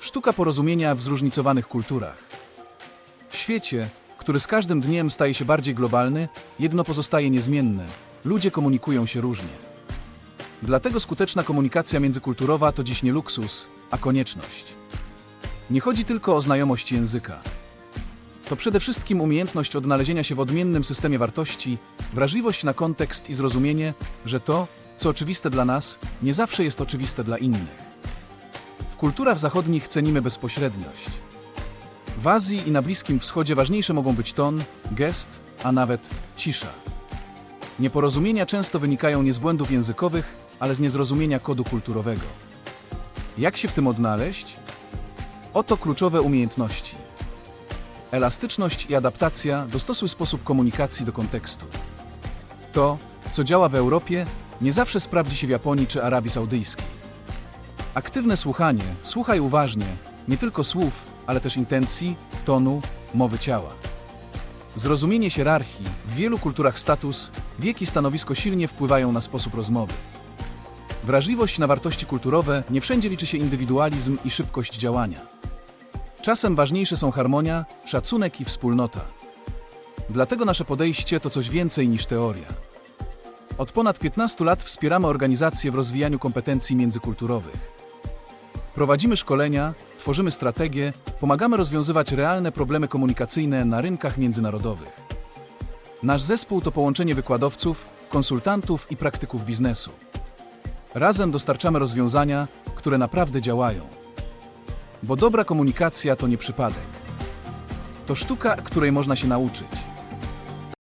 Sztuka porozumienia w zróżnicowanych kulturach. W świecie, który z każdym dniem staje się bardziej globalny, jedno pozostaje niezmienne. Ludzie komunikują się różnie. Dlatego skuteczna komunikacja międzykulturowa to dziś nie luksus, a konieczność. Nie chodzi tylko o znajomość języka. To przede wszystkim umiejętność odnalezienia się w odmiennym systemie wartości, wrażliwość na kontekst i zrozumienie, że to, co oczywiste dla nas, nie zawsze jest oczywiste dla innych. Kulturach zachodnich cenimy bezpośredniość. W Azji i na Bliskim Wschodzie ważniejsze mogą być ton, gest, a nawet cisza. Nieporozumienia często wynikają nie z błędów językowych, ale z niezrozumienia kodu kulturowego. Jak się w tym odnaleźć? Oto kluczowe umiejętności. Elastyczność i adaptacja dostosuj sposób komunikacji do kontekstu. To, co działa w Europie, nie zawsze sprawdzi się w Japonii czy Arabii Saudyjskiej. Aktywne słuchanie, słuchaj uważnie, nie tylko słów, ale też intencji, tonu, mowy ciała. Zrozumienie hierarchii, w wielu kulturach status, wiek i stanowisko silnie wpływają na sposób rozmowy. Wrażliwość na wartości kulturowe, nie wszędzie liczy się indywidualizm i szybkość działania. Czasem ważniejsze są harmonia, szacunek i wspólnota. Dlatego nasze podejście to coś więcej niż teoria. Od ponad 15 lat wspieramy organizacje w rozwijaniu kompetencji międzykulturowych. Prowadzimy szkolenia, tworzymy strategie, pomagamy rozwiązywać realne problemy komunikacyjne na rynkach międzynarodowych. Nasz zespół to połączenie wykładowców, konsultantów i praktyków biznesu. Razem dostarczamy rozwiązania, które naprawdę działają. Bo dobra komunikacja to nie przypadek. To sztuka, której można się nauczyć.